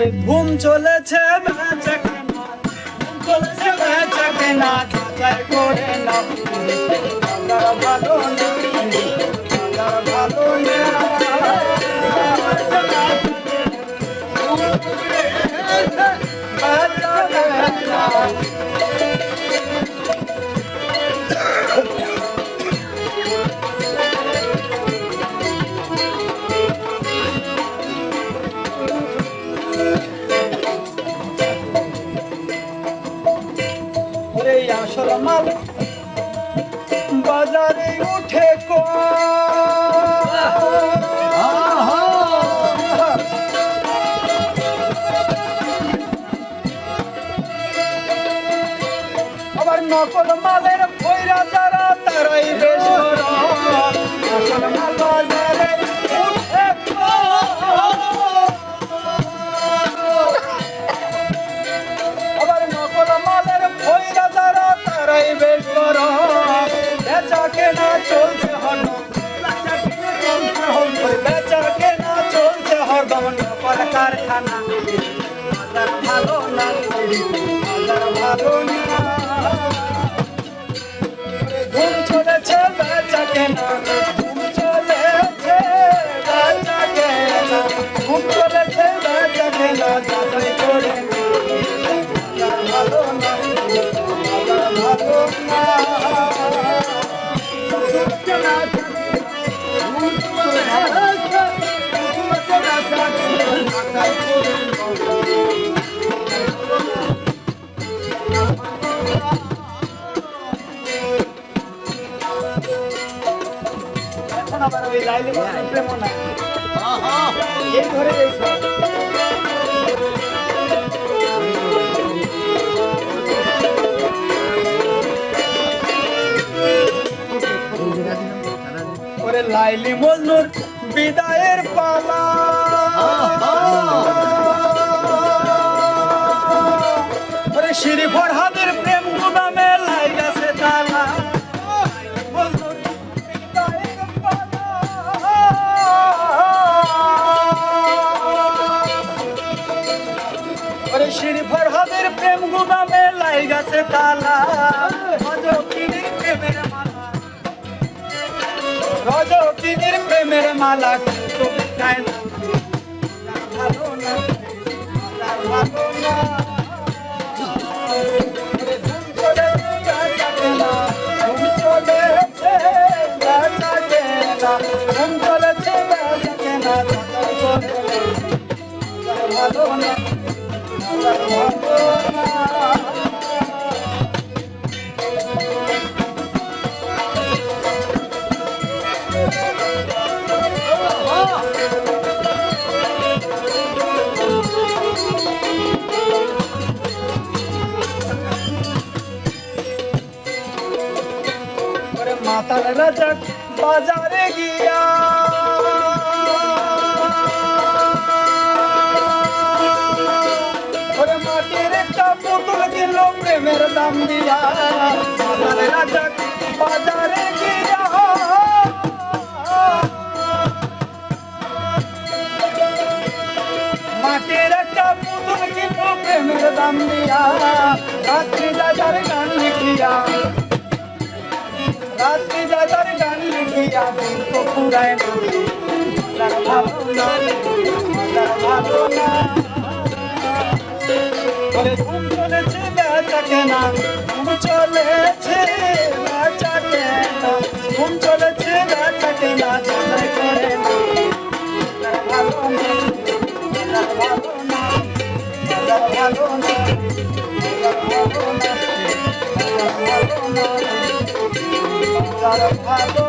ঘুম চলেছে চলেছে যাচাই করে না ভালো না ভালো না ওরে আসল মাল বাজারে উঠে আবার নকল মালের ফইরা যারা, তারাই বেশ আসল মাল বাজারে উঠে ওই লাইলে প্রেম না এই ধরে ওরে লাইলি মজনুর বিদায়ের পালা। ওরে শ্রী প্রেম গুদামে লাই গেছে তালা মজকিনীর প্রেমের মালা রজকিনীর প্রেমের মালা কিন্তু গায় না। ভালো না, ভালো না। মাতাল রাজা বাজারে গিয়া। মাটির একটা পুতুল কিনল প্রেমের দাম দিয়া। বাজারে গিয়া। তার ভালো না তার ভালো না বলে ঘুম চলেছে বেচা কেনা ঘুম চলেছে বেচা কেনা ঘুম চলেছে বেচা কেনা যাচাই করে না তার ভালো না তার ভালো না তার ভালো না তার ভালো না তার ভালো না তার ভালো